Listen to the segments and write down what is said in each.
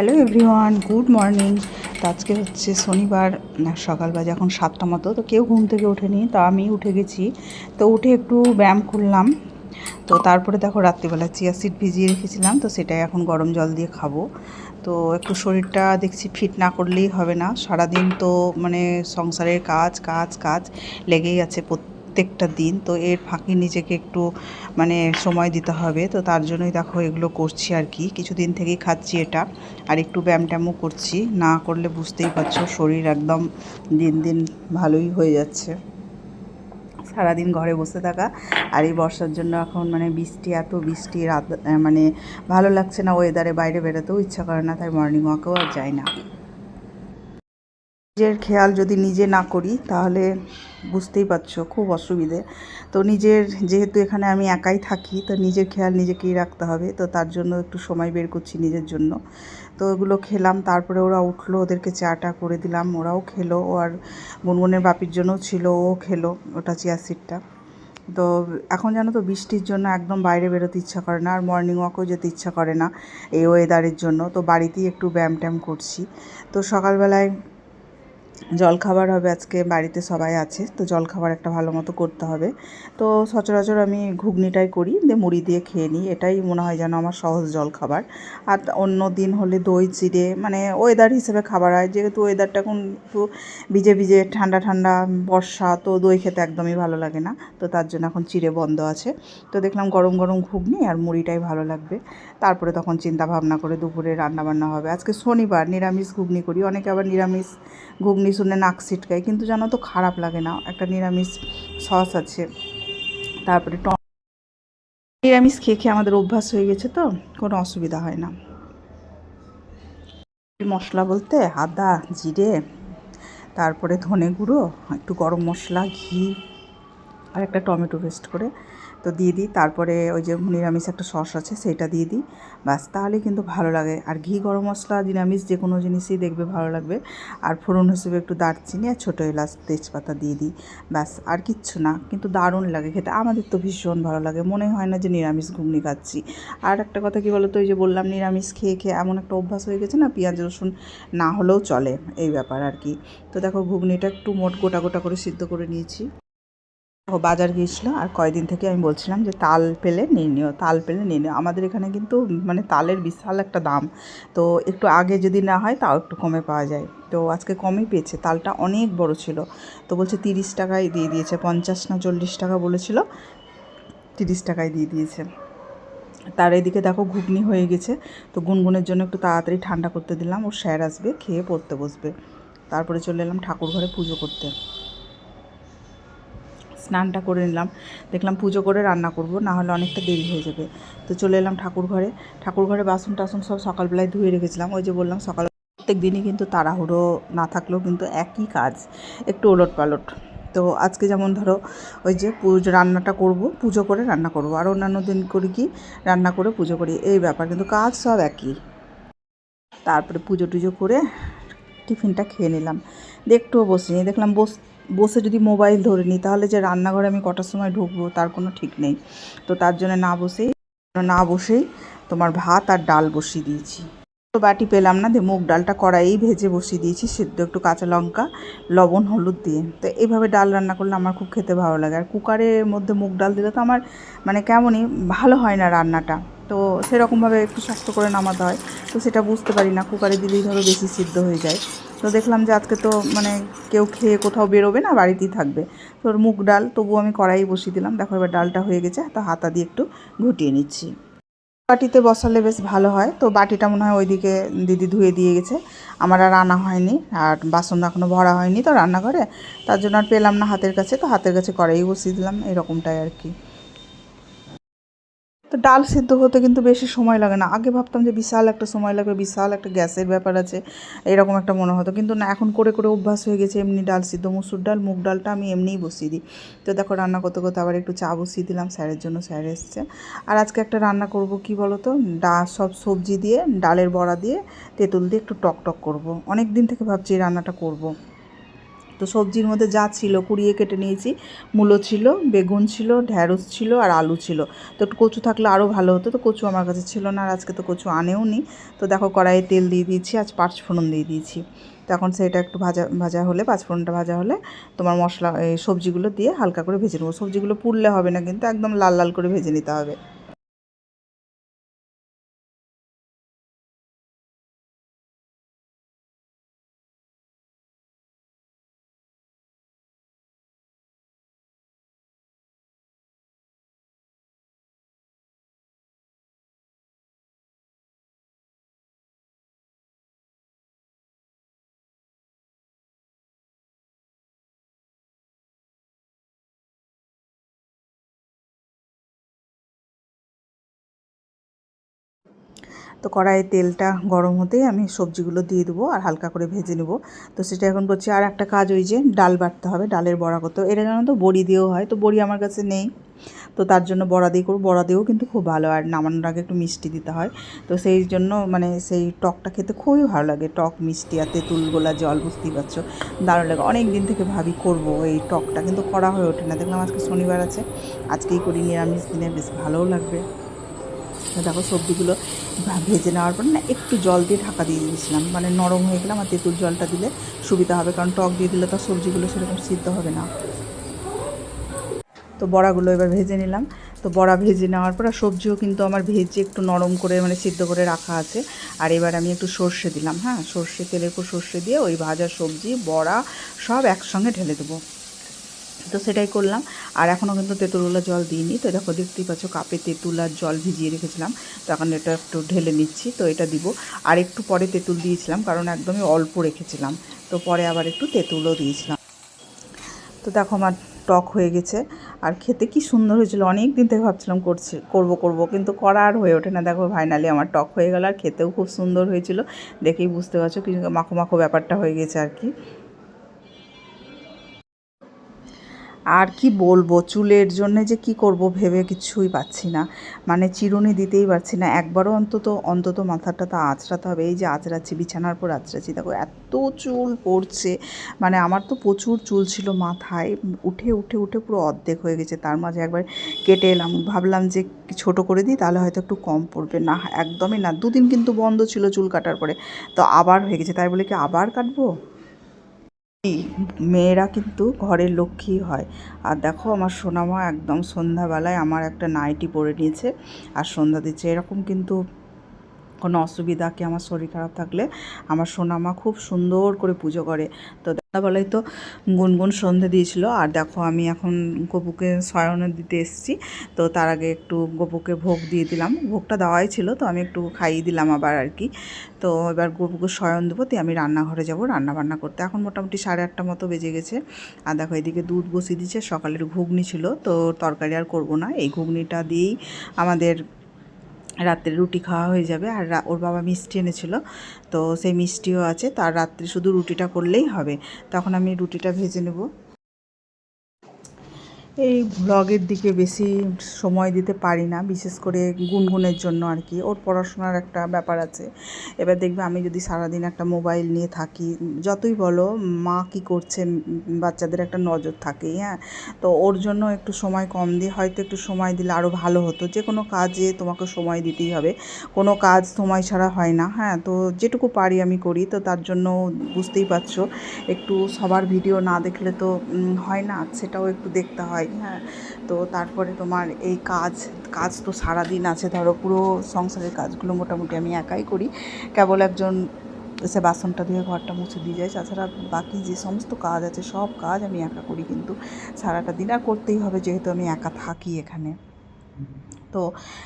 Hello everyone good morning তো আজকে হচ্ছে শনিবার সকালবেলা এখন সাতটা মতো, তো কেউ ঘুম থেকে ওঠেনি, তো আমি উঠে গেছি। তো উঠে একটু ব্যায়াম করলাম। তো তারপরে দেখো রাত্রিবেলা চিয়া সিড ভিজিয়ে রেখেছিলাম, তো সেটাই এখন গরম জল দিয়ে খাব। তো একটু শরীরটা দেখছি ফিট না করলেই হবে না। সারাদিন তো মানে সংসারের কাজ কাজ কাজ লেগেই আছে প্রত্যেকটা দিন, তো এর ফাঁকে নিজেকে একটু মানে সময় দিতে হবে। তো তার জন্যই দেখো এগুলো করছি আর কি। কিছুদিন থেকেই খাচ্ছি এটা। আর একটু ব্যায়াম ট্যামও করছি। না করলে বুঝতেই পারছ, শরীর একদম দিন দিন ভালোই হয়ে যাচ্ছে। সারাদিন ঘরে বসে থাকা। আর এই বর্ষার জন্য এখন মানে বৃষ্টি, এত বৃষ্টি, রাত মানে ভালো লাগছে না ওয়েদারে বাইরে বেরোতেও ইচ্ছা করে না, তাই মর্নিং ওয়াকেও আর যায় না। নিজের খেয়াল যদি নিজে না করি, তাহলে বুঝতেই পারছ, খুব অসুবিধে। তো নিজের, যেহেতু এখানে আমি একাই থাকি, তো নিজের খেয়াল নিজেকেই রাখতে হবে। তো তার জন্য একটু সময় বের করছি নিজের জন্য। তো ওগুলো খেলাম, তারপরে ওরা উঠল, ওদেরকে চাটা করে দিলাম, ওরাও খেলো। ও আর গুনগুনের বাপির জন্যও ছিল, ও খেলো ওটা চেয়ার সিটটা। তো এখন জানো তো, বৃষ্টির জন্য একদম বাইরে বেরোতে ইচ্ছা করে না, আর মর্নিং ওয়াকও যেতে ইচ্ছা করে না এই ওয়েদারের জন্য। তো বাড়িতেই একটু ব্যায়াম ট্যাম করছি। তো সকালবেলায় জলখাবার হবে আজকে, বাড়িতে সবাই আছে, তো জলখাবার একটা ভালো মতো করতে হবে। তো সচরাচর আমি ঘুগনিটাই করি, দিয়ে মুড়ি দিয়ে খেয়ে নিই, এটাই মনে হয় যেন আমার সহজ জলখাবার। আর অন্য দিন হলে দই চিড়ে মানে ওয়েদার হিসেবে খাবার হয়, যেহেতু ওয়েদারটা এখন একটু ভিজে ভিজে, ঠান্ডা ঠান্ডা, বর্ষা, তো দই খেতে একদমই ভালো লাগে না, তো তার জন্য এখন চিড়ে বন্ধ আছে। তো দেখলাম গরম গরম ঘুগনি আর মুড়িটাই ভালো লাগবে। তারপরে তখন চিন্তা ভাবনা করে দুপুরে রান্না বান্না হবে। আজকে শনিবার, নিরামিষ ঘুগনি করি, অনেকে আবার নিরামিষ ঘুগনি শুনে নাক ছিটকায়। কিন্তু জানো তো খারাপ লাগে না? একটা নিরামিষ সস আছে। তারপরে নিরামিষ খেয়ে খেয়ে আমাদের অভ্যাস হয়ে গেছে তো, কোনো অসুবিধা হয় না। মশলা বলতে আদা, জিরে, তারপরে ধনে গুঁড়ো, একটু গরম মশলা, ঘি, আর একটা টমেটো পেস্ট করে তো দিয়ে দিই। তারপরে ওই যে নিরামিষ একটা সস আছে, সেটা দিয়ে দিই। ব্যাস, তাহলে কিন্তু ভালো লাগে। আর ঘি গরম মশলা, নিরামিষ যে কোনো জিনিসই দেখবে ভালো লাগবে। আর ফোড়ন হিসেবে একটু দারচিনি আর ছোটো এলাচ তেজপাতা দিয়ে দিই। ব্যাস, আর কিচ্ছু না, কিন্তু দারুণ লাগে খেতে। আমাদের তো ভীষণ ভালো লাগে। মনে হয় না যে নিরামিষ ঘুগনি খাচ্ছি। আর একটা কথা কি বলো তো ওই যে বললাম নিরামিষ খেয়ে খেয়ে এমন একটা অভ্যাস হয়ে গেছে না, পেঁয়াজ, রসুন না হলেও চলে। এই ব্যাপার আর কি। তো দেখো, ঘুগনিটা একটু মোট গোটা গোটা করে সিদ্ধ করে নিয়েছি। বাজার গিয়েছিল আর কয়দিন থেকে আমি বলছিলাম যে তাল পেলে নিয়ে নিও, তাল পেলে নিয়ে নিও। আমাদের এখানে কিন্তু মানে তালের বিশাল একটা দাম। তো একটু আগে যদি না হয় তাও একটু কমে পাওয়া যায়। তো আজকে কমই পেয়েছে, তালটা অনেক বড় ছিল। তো বলছে তিরিশ টাকায় দিয়ে দিয়েছে, পঞ্চাশ না চল্লিশ টাকা বলেছিল, তিরিশ টাকায় দিয়ে দিয়েছে। তার এদিকে দেখো ঘুগনি হয়ে গেছে, তো গুনগুনের জন্য একটু তাড়াতাড়ি ঠান্ডা করতে দিলাম ও স্যার আসবে, খেয়ে পড়তে বসবে। তারপরে চলে এলাম ঠাকুর ঘরে পুজো করতে। স্নানটা করে নিলাম। দেখলাম পুজো করে রান্না করব, না হলে অনেকটা দেরি হয়ে যাবে। তো চলে এলাম ঠাকুর ঘরে। ঠাকুর ঘরে বাসন টাসন সব সকালবেলায় ধুয়ে রেখেছিলাম। ওই যে বললাম, সকাল প্রত্যেক দিনই কিন্তু তাড়াহুড়ো না থাকলেও কিন্তু একই কাজ, একটু ওলট পালট। তো আজকে যেমন ধরো, ওই যে পুজো, রান্নাটা করব, পুজো করে রান্না করব। আর অন্যান্য দিন করি কি, রান্না করে পুজো করি। এই ব্যাপার, কিন্তু কাজ সব একই। তারপরে পুজো টুজো করে টিফিনটা খেয়ে নিলাম। দিয়ে বসিনি। দেখলাম বস বসে যদি মোবাইল ধরে নিই, তাহলে যে রান্নাঘরে আমি কটার সময় ঢুকবো, তার কোনো ঠিক নেই। তো তার জন্য না বসেই না বসেই তোমার ভাত আর ডাল বসিয়ে দিয়েছি। তো বাটি পেলাম না, দিয়ে মুগ ডালটা কড়াইয়েই ভেজে বসিয়ে দিয়েছি, সেদ্ধ একটু কাঁচা লঙ্কা, লবণ, হলুদ দিয়ে। তো এইভাবে ডাল রান্না করলে আমার খুব খেতে ভালো লাগে। আর কুকারের মধ্যে মুগ ডাল দিলে তো আমার মানে কেমনই, ভালো হয় না রান্নাটা। তো সেরকমভাবে একটু স্বাস্থ্য করে নামাতে হয়, তো সেটা বুঝতে পারি না। কুকারে দিলেই ধরো বেশি সিদ্ধ হয়ে যায়। তো দেখলাম যে আজকে তো মানে কেউ খেয়ে কোথাও বেরোবে না, বাড়িতেই থাকবে। তো মুগ ডাল তবু আমি কড়াই বসিয়ে দিলাম। দেখো এবার ডালটা হয়ে গেছে, তো হাতা দিয়ে একটু ঘুটিয়ে নিচ্ছি। বাটিতে বসালে বেশ ভালো হয়। তো বাটিটা মনে হয় ওইদিকে দিদি ধুয়ে দিয়ে গেছে। আমার আর আনা হয়নি, আর বাসন এখনও ভরা হয়নি তো রান্নাঘরে। তার জন্য আর পেলাম না হাতের কাছে, তো হাতের কাছে কড়াই বসিয়ে দিলাম, এরকমটাই আর কি। তো ডাল সিদ্ধ হতে কিন্তু বেশি সময় লাগে না। আগে ভাবতাম যে বিশাল একটা সময় লাগবে, বিশাল একটা গ্যাসের ব্যাপার আছে, এরকম একটা মনে হতো। কিন্তু না, এখন করে করে অভ্যাস হয়ে গেছে, এমনি ডাল সিদ্ধ, মুসুর ডাল, মুগ ডালটা আমি এমনিই বসিয়ে দিই। তো দেখো, রান্না করতে করতে আবার একটু চা বসিয়ে দিলাম, স্যারের জন্য, স্যার এসছে। আর আজকে একটা রান্না করব কি বলো তো ডা, সব সবজি দিয়ে, ডালের বড়া দিয়ে, তেঁতুল দিয়ে একটু টক টক করব। অনেক দিন থেকে ভাবছি এই রান্নাটা করব। তো সবজির মধ্যে যা ছিল কুড়িয়ে কেটে নিয়েছি। মূলো ছিল, বেগুন ছিল, ঢ্যাঁড়স ছিল আর আলু ছিল। তো একটু কচু থাকলে আরও ভালো হতো। তো কচু আমার কাছে ছিল না আর আজকে তো কচু আনেও নি। তো দেখো কড়াইয়ে তেল দিয়ে দিয়েছি, আজ পাঁচ ফোড়ন দিয়ে দিয়েছি। তো এখন সেটা একটু ভাজা ভাজা হলে পাঁচফোড়নটা ভাজা হলে তোমার মশলা, এই সবজিগুলো দিয়ে হালকা করে ভেজে নেব। সবজিগুলো পুড়লে হবে না কিন্তু একদম লাল লাল করে ভেজে নিতে হবে। তো কড়াইয়ে তেলটা গরম হতেই আমি সবজিগুলো দিয়ে দেবো আর হালকা করে ভেজে নেব। তো সেটা এখন করছি আর একটা কাজ ওই যে ডাল বাটতে হবে, ডালের বড়া করতে এটা জানো তো বড়ি দিয়েও হয়, তো বড়ি আমার কাছে নেই। তো তার জন্য বড়া দিয়ে করব। বড়া দিয়েও কিন্তু খুব ভালো আর নামানোর আগে একটু মিষ্টি দিতে হয়। তো সেই জন্য মানে সেই টকটা খেতে খুবই ভালো লাগে। টক, মিষ্টি আর তেঁতুল, গোলা জল, বুঝতেই পারছ? দারুণ লাগে। অনেক দিন থেকে ভাবি করব এই টকটা, কিন্তু করা হয়ে ওঠে না। দেখলাম আজকে শনিবার আছে, আজকেই করি নিরামিষ দিনে, বেশ ভালোও লাগবে। দেখো সবজিগুলো ভেজে নেওয়ার পর না একটু জল দিয়ে ঢাকা দিয়ে দিয়েছিলাম। মানে নরম হয়ে গেলাম আর তেঁতুল জলটা দিলে সুবিধা হবে, কারণ টক দিয়ে দিলে তো সবজিগুলো সেরকম সিদ্ধ হবে না। তো বড়াগুলো এবার ভেজে নিলাম। তো বড়া ভেজে নেওয়ার পর আর সবজিও কিন্তু আমার ভেজে একটু নরম করে মানে সিদ্ধ করে রাখা আছে। আর এবার আমি একটু সর্ষে দিলাম হ্যাঁ? সর্ষে, তেলের উপর সর্ষে দিয়ে ওই ভাজা সবজি, বড়া সব একসঙ্গে ঢেলে দেবো। তো সেটাই করলাম। আর এখনও কিন্তু তেঁতুলগুলো জল দিইনি। তো দেখো, দেখতেই পাচ্ছ কাপে তেঁতুল আর জল ভিজিয়ে রেখেছিলাম। তো এখন এটা একটু ঢেলে নিচ্ছি, তো এটা দিব। আর একটু পরে তেঁতুল দিয়েছিলাম, কারণ একদমই অল্প রেখেছিলাম। তো পরে আবার একটু তেঁতুলও দিয়েছিলাম। তো দেখো, আমার টক হয়ে গেছে। আর খেতে কি সুন্দর হয়েছিল। অনেক দিন থেকে ভাবছিলাম করছি, করব করব, কিন্তু করা আর হয়ে ওঠে না। দেখো ফাইনালি আমার টক হয়ে গেল। আর খেতেও খুব সুন্দর হয়েছিল। দেখেই বুঝতে পারছ কি মাখো মাখো ব্যাপারটা হয়ে গেছে আর কি। আর কি বলব, চুলের জন্য যে কি করব ভেবে কিছুই পাচ্ছি না। মানে চিরুনি দিতেই পারছি না। একবারও অন্তত অন্তত মাথাটা তো আঁচড়াতে হবে। এই যে আঁচড়াচ্ছি, বিছানার পর আঁচড়াচ্ছি। দেখো, এত চুল পড়ছে। মানে আমার তো প্রচুর চুল ছিল মাথায়। উঠে উঠে উঠে পুরো অর্ধেক হয়ে গেছে। তার মাঝে একবার কেটে এলাম। ভাবলাম যে ছোট করে দিই, তাহলে হয়তো একটু কম পড়বে। না, একদমই না। দুদিন কিন্তু বন্ধ ছিল চুল কাটার পরে। তো আবার হয়ে গেছে। তাই বলে কি আবার কাটবো? মেয়েরা কিন্তু ঘরের লক্ষ্মী হয়। আর দেখো আমার সোনামা একদম সন্ধ্যাবেলায় আমার একটা নাইটি পরে নিয়েছে। আর সন্ধ্যা দিচ্ছে। এরকম কিন্তু কোনো অসুবিধা কি আমার শরীর খারাপ থাকলে? আমার সোনামা খুব সুন্দর করে পুজো করে। তো দাদাবেলায় তো গুনগুন সন্ধে দিয়েছিল। আর দেখো আমি এখন গপুকে শয়ন দিতে এসেছি। তো তার আগে একটু গপুকে ভোগ দিয়ে দিলাম। ভোগটা দেওয়াই ছিল, তো আমি একটু খাইয়ে দিলাম আবার আর কি। তো এবার গপুকে শয়ন দেবো তো আমি রান্নাঘরে যাব রান্না বান্না করতে। এখন মোটামুটি সাড়ে আটটা মতো বেজে গেছে। আর দেখো এদিকে দুধ বসিয়ে দিচ্ছে, সকালের ঘুগনি ছিল। তো তরকারি আর করব না। এই ঘুগনিটা দিয়েই আমাদের রাত্রে রুটি খাওয়া হয়ে যাবে। আর ওর বাবা মিষ্টি এনেছিল, তো সেই মিষ্টিও আছে। তার রাত্রে শুধু রুটিটা করলেই হবে। তখন আমি রুটিটা ভেজে নেব। এই ব্লগের দিকে বেশি সময় দিতে পারি না, বিশেষ করে গুনগুনের জন্য আর কি। ওর পড়াশোনার একটা ব্যাপার আছে। এবার দেখবে আমি যদি সারাদিন একটা মোবাইল নিয়ে থাকি, যতই বলো মা কি করছে, বাচ্চাদের একটা নজর থাকেই হ্যাঁ? তো ওর জন্য একটু সময় কম দিয়ে হয়তো একটু সময় দিলে আরও ভালো হতো। যে কোনো কাজে তোমাকে সময় দিতেই হবে। কোনো কাজ সময় ছাড়া হয় না হ্যাঁ? তো যেটুকু পারি আমি করি, তো তার জন্য বুঝতেই পারছ। একটু সবার ভিডিও না দেখলে তো হয় না, সেটাও একটু দেখতে হয়। হ্যাঁ তো তারপরে তোমার এই কাজ কাজ তো সারাদিন আছে, ধরো পুরো সংসারের কাজগুলো মোটামুটি আমি একাই করি। কেবল একজন এসে বাসনটা ধুয়ে ঘরটা মুছে দিয়ে যায়। তাছাড়া বাকি যে সমস্ত কাজ আছে, সব কাজ আমি একা করি কিন্তু সারাটা দিন। আর করতেই হবে যেহেতু আমি একা থাকি এখানে। তো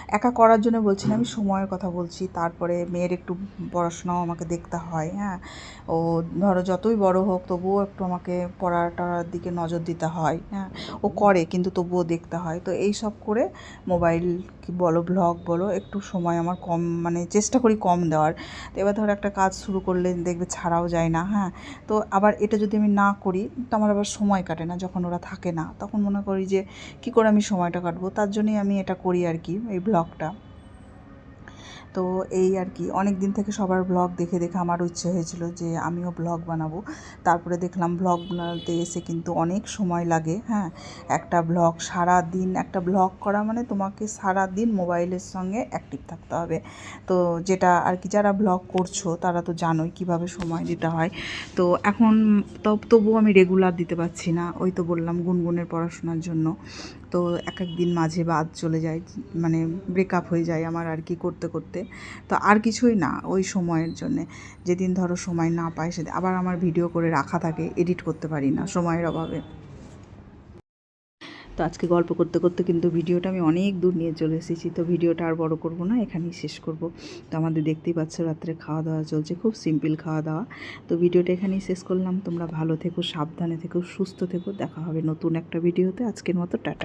একা করার জন্য বলছি না, আমি সময়ের কথা বলছি। তারপরে মেয়ের একটু পড়াশোনাও আমাকে দেখতে হয় হ্যাঁ। ও ধরো যতই বড় হোক, তবুও একটু আমাকে পড়াটার দিকে নজর দিতে হয় হ্যাঁ। ও করে, কিন্তু তবুও দেখতে হয়। তো এই সব করে মোবাইল কি বলো, ব্লগ বলো, একটু সময় আমার কম মানে চেষ্টা করি কম দেওয়ার। তো এবার ধরো একটা কাজ শুরু করলে দেখবে ছাড়াও যায় না হ্যাঁ। তো আবার এটা যদি আমি না করি, তো আমার আবার সময় কাটে না, যখন ওরা থাকে না। তখন মনে করি যে, কী করে আমি সময়টা কাটবো? তার জন্যই আমি এটা করি আর কি এই ব্লগটা তো এই আর কি অনেক দিন থেকে সবার ব্লগ দেখে দেখে আমারও ইচ্ছে হয়েছিল যে আমিও ব্লগ বানাবো। তারপরে দেখলাম ব্লগ বানাতে এসে কিন্তু অনেক সময় লাগে হ্যাঁ? একটা ব্লগ সারা দিন একটা ব্লগ করা মানে তোমাকে সারা দিন মোবাইলের সঙ্গে অ্যাক্টিভ থাকতে হবে। তো যেটা আর কি যারা ব্লগ করছ, তারা তো জানোই কীভাবে সময় দিতে হয়। তো এখন তব- তবুও আমি রেগুলার দিতে পারছি না, ওই তো বললাম গুনগুনের পড়াশোনার জন্য। তো এক এক দিন মাঝে বাদ চলে যায় মানে ব্রেকআপ হয়ে যায় আমার আর কি করতে করতে। তো আর কিছুই না ওই সময়ের জন্যে। যেদিন ধরো সময় না পায় সেদিন, আবার আমার ভিডিও করে রাখা থাকে এডিট করতে পারি না সময়ের অভাবে। তো আজকে গল্প করতে করতে কিন্তু ভিডিওটা আমি অনেক দূর নিয়ে চলে এসেছি, তো ভিডিওটা আর বড় করব না, এখানেই শেষ করব। তো আমাদের দেখতেই পাচ্ছ রাত্রে খাওয়া দাওয়া চলছে, খুব সিম্পল খাওয়া দাওয়া তো ভিডিওটা এখানেই শেষ করলাম, তোমরা ভালো থেকো, সাবধানে থেকো, সুস্থ থেকো, দেখা হবে নতুন একটা ভিডিওতে আজকের মতো, টাটা।